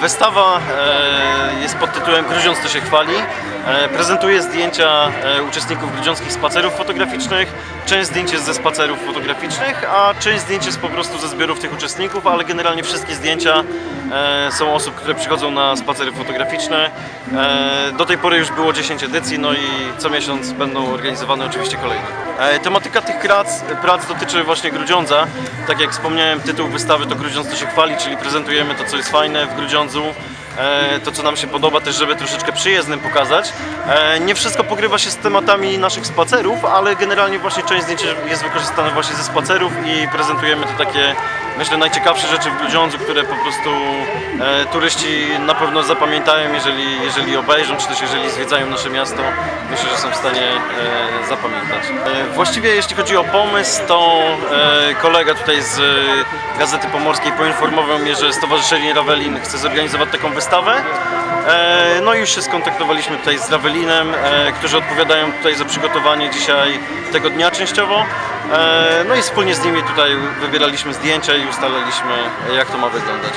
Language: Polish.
Wystawa e, jest pod tytułem Gruziąc to się chwali. E, Prezentuje zdjęcia e, uczestników grudziąckich spacerów fotograficznych. Część zdjęć jest ze spacerów fotograficznych, a część zdjęć jest po prostu ze zbiorów tych uczestników, ale generalnie wszystkie zdjęcia są osób, które przychodzą na spacery fotograficzne. E, Do tej pory już było 10 edycji, no i co miesiąc będą organizowane oczywiście kolejne. E, Tematyka tych prac, prac dotyczy właśnie Grudziądza. Tak jak wspomniałem, tytuł wystawy to Grudziądz to się chwali, czyli prezentujemy to, co jest fajne w Grudziądzu, e, to, co nam się podoba, też żeby troszeczkę przyjezdnym pokazać. E, Nie wszystko pokrywa się z tematami naszych spacerów, ale generalnie właśnie część zdjęć jest wykorzystana właśnie ze spacerów i prezentujemy to takie, myślę, najciekawsze rzeczy w Grudziądzu, które po prostu e, turyści na pewno zapamiętają, jeżeli, jeżeli obejrzą, czy też jeżeli zwiedzają nasze miasto. Myślę, że są w stanie e, zapamiętać. E, właściwie jeśli chodzi o pomysł, to e, kolega tutaj z e, Gazety Pomorskiej poinformował mnie, że Stowarzyszenie Ravelin chce zorganizować taką wystawę. E, no i już się skontaktowaliśmy tutaj z Ravelinem, e, którzy odpowiadają tutaj za przygotowanie dzisiaj tego dnia częściowo. E, no i wspólnie z nimi tutaj wybieraliśmy zdjęcia i ustalaliśmy jak to ma wyglądać.